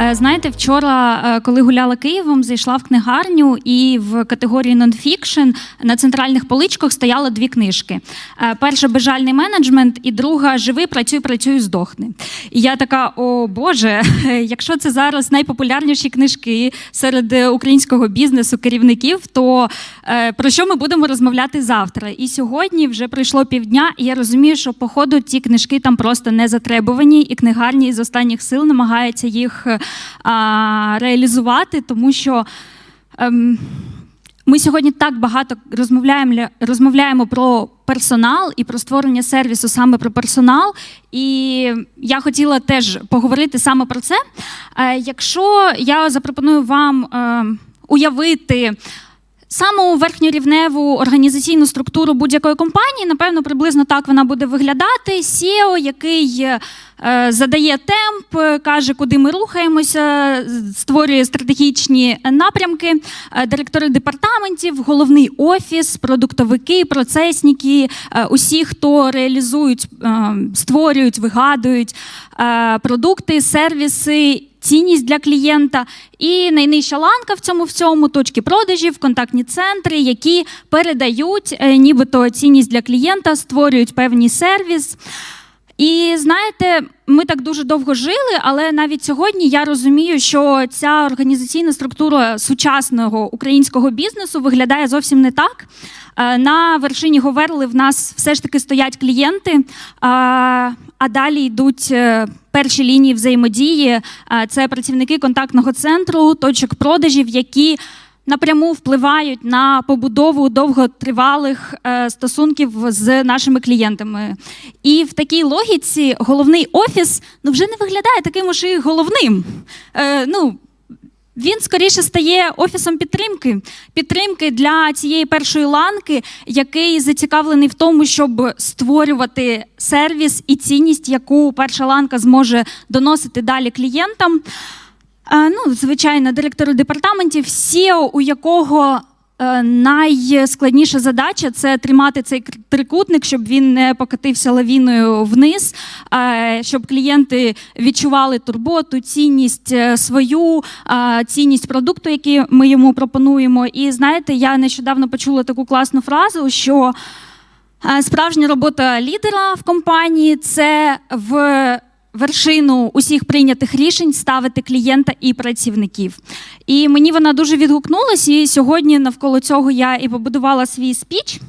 Е, Знаєте, вчора, е, коли гуляла Києвом, зайшла в книгарню, і в категорії нонфікшн на центральних поличках стояло дві книжки: Е, перша безжальний менеджмент, і друга живи, працюй, працюй, здохни. І я така: о Боже, якщо це зараз найпопулярніші книжки серед українського бізнесу, керівників, то про що ми будемо розмовляти завтра? І сьогодні вже пройшло півдня, і я розумію, що походу ті книжки там просто не затребувані, і книгарні з останніх сил намагаються їх а, реалізувати, тому що. Ем, ми сьогодні так багато розмовляємо, розмовляємо про персонал і про створення сервісу саме про персонал. І я хотіла теж поговорити саме про це. Е, Якщо я запропоную вам е, уявити саму верхньорівневу організаційну структуру будь-якої компанії, напевно, приблизно так вона буде виглядати. SEO, який е, задає темп, е, каже, куди ми рухаємося, створює стратегічні напрямки, е, директори департаментів, головний офіс, продуктовики, процесники, е, усі, хто реалізують, е, створюють, вигадують продукти, сервіси. Цінність для клієнта і найнижча ланка в цьому всьому точки продажів, контактні центри, які передають е, нібито цінність для клієнта, створюють певний сервіс. І знаєте, ми так дуже довго жили, але навіть сьогодні я розумію, що ця організаційна структура сучасного українського бізнесу виглядає зовсім не так. Е, На вершині Говерли в нас все ж таки стоять клієнти, а а далі йдуть перші лінії взаємодії. Е, Це працівники контактного центру, точок продажів, які напряму впливають на побудову довготривалих е, стосунків з нашими клієнтами. І в такій логіці головний офіс ну, вже не виглядає таким уж і головним. Е, ну, він скоріше стає офісом підтримки, підтримки для цієї першої ланки, який зацікавлений в тому, щоб створювати сервіс і цінність, яку перша ланка зможе доносити далі клієнтам. Ну, звичайно, директору департаментів, SEO, у якого е, найскладніша задача це тримати цей трикутник, щоб він не покатився лавіною вниз, е, щоб клієнти відчували турботу, цінність е, свою, е, цінність продукту, який ми йому пропонуємо. І знаєте, я нещодавно почула таку класну фразу, що е, справжня робота лідера в компанії це в вершину усіх прийнятих рішень ставити клієнта і працівників. І мені вона дуже відгукнулася, і сьогодні навколо цього я і побудувала свій спіч.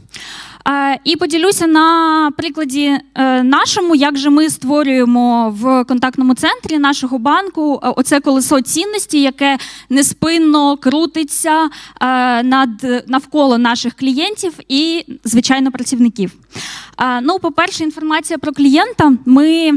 І поділюся на прикладі е, нашому, як же ми створюємо в контактному центрі нашого банку е, оце колесо цінності, яке неспинно крутиться е, над навколо наших клієнтів і, звичайно, працівників. Ну, по-перше, інформація про клієнта. Ми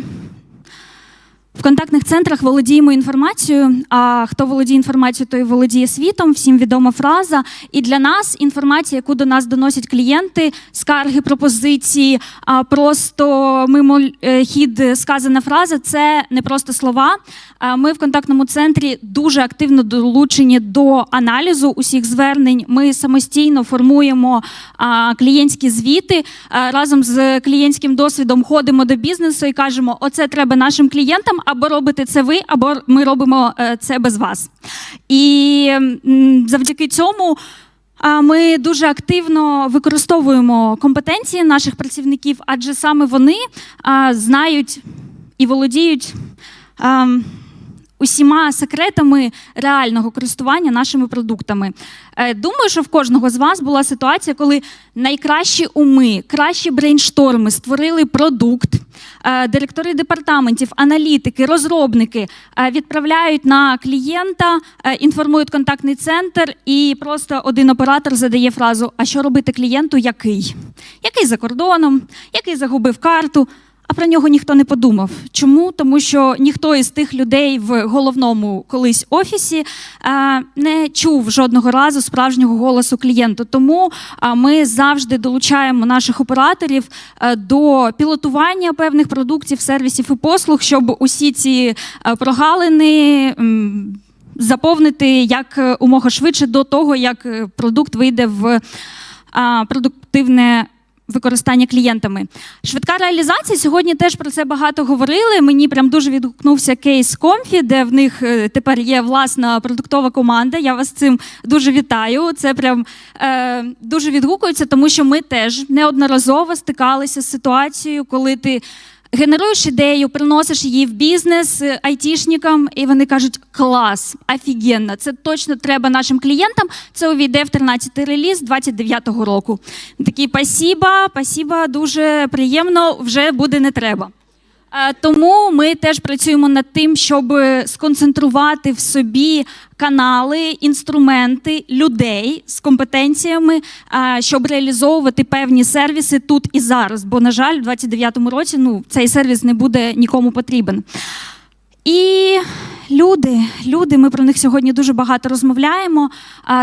в контактних центрах володіємо інформацією. А хто володіє інформацією, той володіє світом. Всім відома фраза. І для нас інформація, яку до нас доносять клієнти, скарги, пропозиції, а просто мимо е, хід сказана фраза це не просто слова. Ми в контактному центрі дуже активно долучені до аналізу усіх звернень. Ми самостійно формуємо клієнтські звіти разом з клієнтським досвідом ходимо до бізнесу і кажемо: оце треба нашим клієнтам, або робите це ви, або ми робимо е, це без вас. І завдяки цьому. Ми дуже активно використовуємо компетенції наших працівників, адже саме вони знають і володіють усіма секретами реального користування нашими продуктами. Е, Думаю, що в кожного з вас була ситуація, коли найкращі уми, кращі брейншторми створили продукт. Е, Директори департаментів, аналітики, розробники е, відправляють на клієнта, інформують контактний центр, і просто один оператор задає фразу: А що робити клієнту? Який? Який за кордоном, який загубив карту? А про нього ніхто не подумав. Чому? Тому що ніхто із тих людей в головному колись офісі е, не чув жодного разу справжнього голосу клієнту. Тому е, ми завжди долучаємо наших операторів е, до пілотування певних продуктів, сервісів і послуг, щоб усі ці прогалини. Заповнити як умога швидше до того, як продукт вийде в продуктивне використання клієнтами. Швидка реалізація сьогодні теж про це багато говорили. Мені прям дуже відгукнувся кейс Комфі, де в них е, тепер є власна продуктова команда. Я вас цим дуже вітаю. Це прям е, дуже відгукується, тому що ми теж неодноразово стикалися з ситуацією, коли ти. Генеруєш ідею, приносиш її в бізнес е, айтішникам, і вони кажуть: клас, офігенно, це точно треба нашим клієнтам. Це увійде в 13-й реліз 29-го року. Такі пасіба, пасіба, дуже приємно, вже буде не треба. Е, Тому ми теж працюємо над тим, щоб сконцентрувати в собі канали, інструменти людей з компетенціями, е, щоб реалізовувати певні сервіси тут і зараз. Бо, на жаль, в 29-му році ну, цей сервіс не буде нікому потрібен. І люди, люди, ми про них сьогодні дуже багато розмовляємо.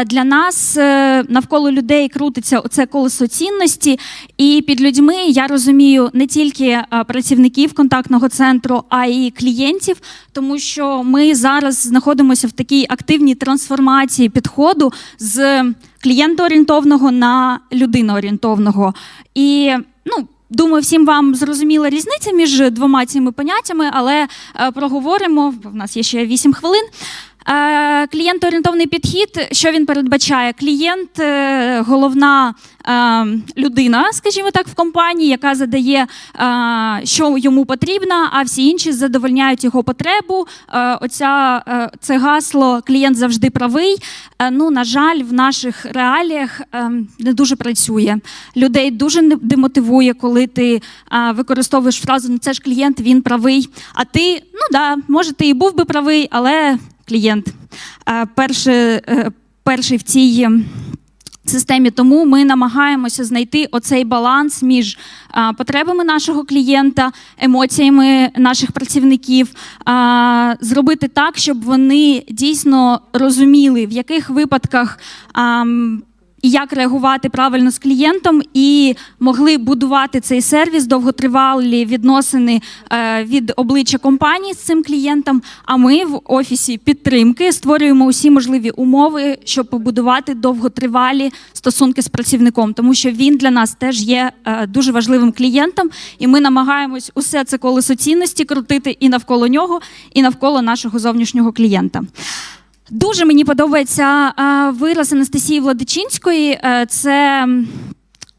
Для нас е, навколо людей крутиться оце колесо цінності. І під людьми я розумію не тільки е, працівників контактного центру, а й клієнтів, тому що ми зараз знаходимося в такій активній трансформації підходу з клієнтоорієнтовного на людиноорієнтовного. І ну. Думаю, всім вам зрозуміла різниця між двома цими поняттями, але е, проговоримо. В нас є ще 8 хвилин. Е, Клієнтоорієнтовний підхід, що він передбачає? Клієнт е, головна е, людина, скажімо так, в компанії, яка задає, що йому потрібно, а всі інші задовольняють його потребу. Оця це гасло клієнт завжди правий. Ну, на жаль, в наших реаліях не дуже працює. Людей дуже не- демотивує, коли ти використовуєш фразу Ну це ж клієнт, він правий. А ти, ну да, може, ти і був би правий, але клієнт. Е, Перше, е, перший в цій системі. Тому ми намагаємося знайти оцей баланс між потребами нашого клієнта, емоціями наших працівників, зробити так, щоб вони дійсно розуміли, в яких випадках. І як реагувати правильно з клієнтом, і могли будувати цей сервіс, довготривалі відносини е, від обличчя компанії з цим клієнтом. А ми в офісі підтримки створюємо усі можливі умови, щоб побудувати довготривалі стосунки з працівником, тому що він для нас теж є е, дуже важливим клієнтом, і ми намагаємось усе це колесо цінності крутити і навколо нього, і навколо нашого зовнішнього клієнта. Дуже мені подобається е, вираз Анастасії Владичинської. Е, Це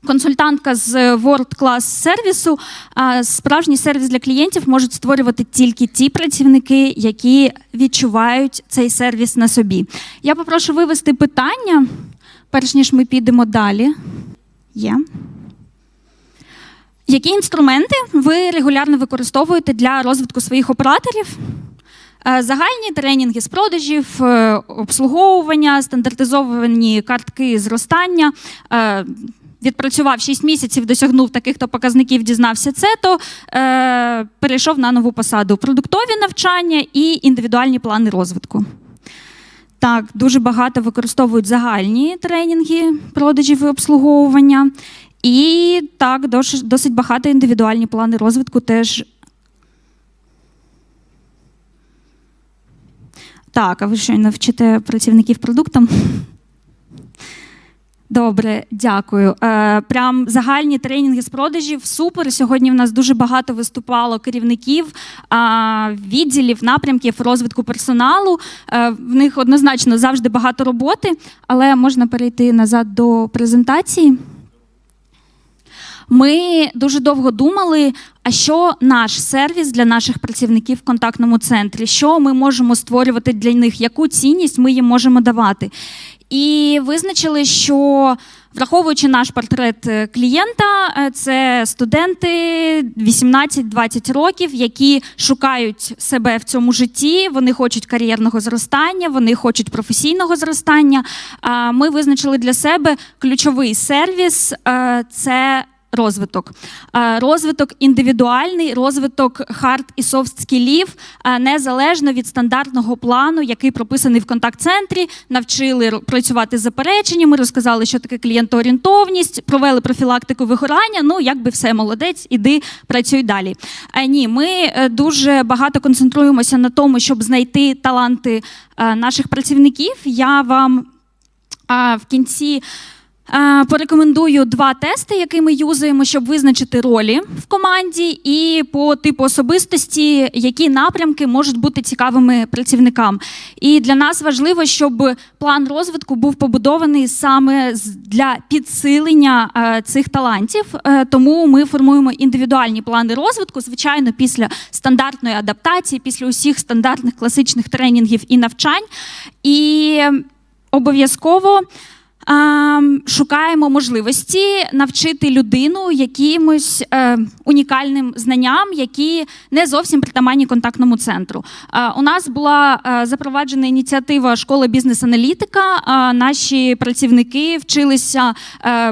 консультантка з World Class сервісу. Е, Справжній сервіс для клієнтів можуть створювати тільки ті працівники, які відчувають цей сервіс на собі. Я попрошу вивести питання, перш ніж ми підемо далі. Є. Які інструменти ви регулярно використовуєте для розвитку своїх операторів? Е, Загальні тренінги з продажів, е, обслуговування, стандартизовані картки зростання. Е, Відпрацював 6 місяців, досягнув таких то показників, дізнався це, то е, перейшов на нову посаду. Продуктові навчання і індивідуальні плани розвитку. Так, дуже багато використовують загальні тренінги продажів і обслуговування. І так, досить багато індивідуальні плани розвитку теж Так, а ви що, навчите працівників продуктам? Добре, дякую. Е, прям загальні тренінги з продажів. Супер. Сьогодні в нас дуже багато виступало керівників а, відділів, напрямків розвитку персоналу. Е, в них однозначно завжди багато роботи, але можна перейти назад до презентації. Ми дуже довго думали, а що наш сервіс для наших працівників в контактному центрі, що ми можемо створювати для них, яку цінність ми їм можемо давати. І визначили, що враховуючи наш портрет е, клієнта, е, це студенти 18-20 років, які шукають себе в цьому житті, вони хочуть кар'єрного зростання, вони хочуть професійного зростання. Ми визначили для себе ключовий сервіс е, це розвиток. Е, Розвиток індивідуальний, розвиток хард і софт скілів, е, незалежно від стандартного плану, який прописаний в контакт-центрі. Навчили працювати з запереченнями, розказали, що таке клієнтоорієнтовність, провели профілактику вигорання. Ну, якби все молодець, іди працюй далі. Е, Ні, ми дуже багато концентруємося на тому, щоб знайти таланти наших працівників. Я вам в кінці Порекомендую два тести, які ми юзаємо, щоб визначити ролі в команді, і по типу особистості, які напрямки можуть бути цікавими працівникам. І для нас важливо, щоб план розвитку був побудований саме для підсилення е, цих талантів. Е, Тому ми формуємо індивідуальні плани розвитку, звичайно, після стандартної адаптації, після усіх стандартних класичних тренінгів і навчань. І обов'язково. А, шукаємо можливості навчити людину якимось е, унікальним знанням, які не зовсім притаманні контактному центру. Е, у нас була е, запроваджена ініціатива школи бізнес-аналітика. Наші працівники вчилися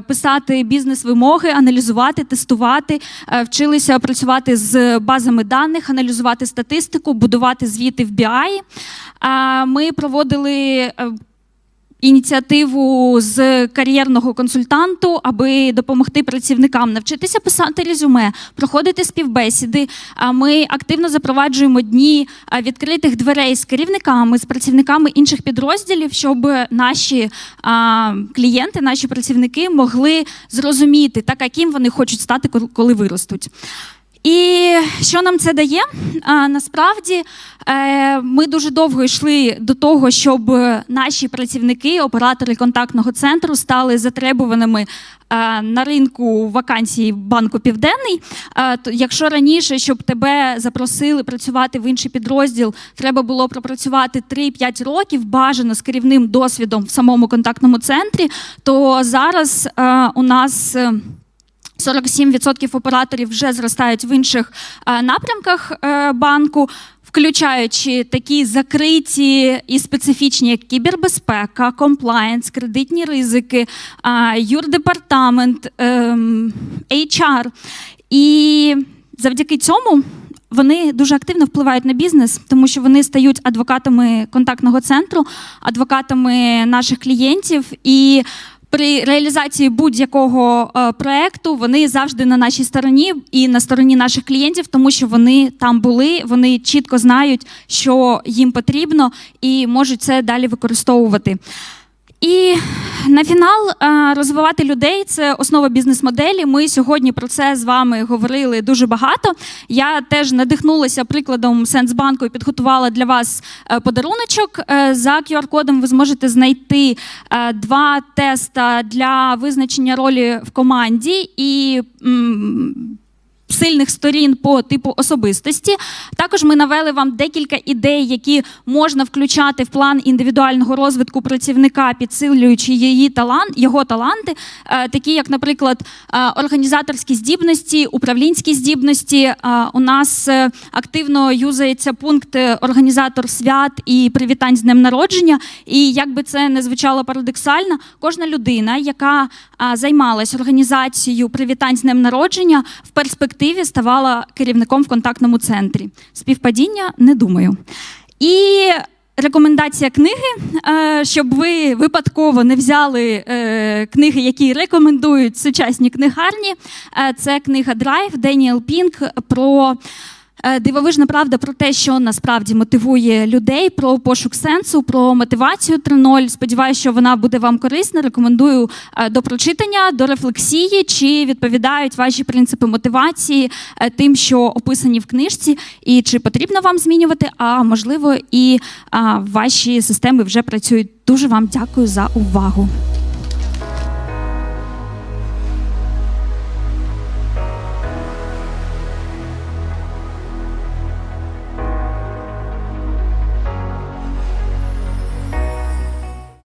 писати бізнес-вимоги, аналізувати, тестувати, вчилися працювати з базами даних, аналізувати статистику, будувати звіти в BI. Ми проводили. Ініціативу з кар'єрного консультанту, аби допомогти працівникам навчитися писати резюме, проходити співбесіди. А Ми активно запроваджуємо дні відкритих дверей з керівниками, з працівниками інших підрозділів, щоб наші клієнти, наші працівники могли зрозуміти, так яким вони хочуть стати, коли виростуть. І що нам це дає? А, насправді е, ми дуже довго йшли до того, щоб наші працівники, оператори контактного центру, стали затребуваними е, на ринку вакансій банку Південний. Е, то якщо раніше, щоб тебе запросили працювати в інший підрозділ, треба було пропрацювати 3-5 років, бажано з керівним досвідом в самому контактному центрі, то зараз е, у нас. Е, 47% операторів вже зростають в інших е, напрямках е, банку, включаючи такі закриті і специфічні, як кібербезпека, комплаєнс, кредитні ризики, е, юрдепартамент, ем, HR. І завдяки цьому. Вони дуже активно впливають на бізнес, тому що вони стають адвокатами контактного центру, адвокатами наших клієнтів і. При реалізації будь-якого е, проекту вони завжди на нашій стороні і на стороні наших клієнтів, тому що вони там були, вони чітко знають, що їм потрібно, і можуть це далі використовувати. І на фінал е, розвивати людей це основа бізнес-моделі. Ми сьогодні про це з вами говорили дуже багато. Я теж надихнулася прикладом Сенсбанку і підготувала для вас е, подаруночок. Е, За QR-кодом ви зможете знайти два теста для визначення ролі в команді і. Сильних сторін по типу особистості. Також ми навели вам декілька ідей, які можна включати в план індивідуального розвитку працівника, підсилюючи її талант, його таланти, е, такі як, наприклад, е, організаторські здібності, управлінські здібності. Е, У нас активно юзається пункт організатор свят і привітань з днем народження. І як би це не звучало парадоксально, кожна людина, яка займалась організацією привітань з днем народження, в перспективі ставала керівником в контактному центрі. Співпадіння не думаю. І рекомендація книги, е, щоб ви випадково не взяли е, книги, які рекомендують сучасні книгарні. Е, Це книга Драйв Деніел Пінк про. Е, Дивовижна правда про те, що насправді мотивує людей, про пошук сенсу, про мотивацію 3.0. Сподіваюся, що вона буде вам корисна. Рекомендую е, до прочитання, до рефлексії, чи відповідають ваші принципи мотивації е, тим, що описані в книжці, і чи потрібно вам змінювати, а можливо, і ваші системи вже працюють. Дуже вам дякую за увагу.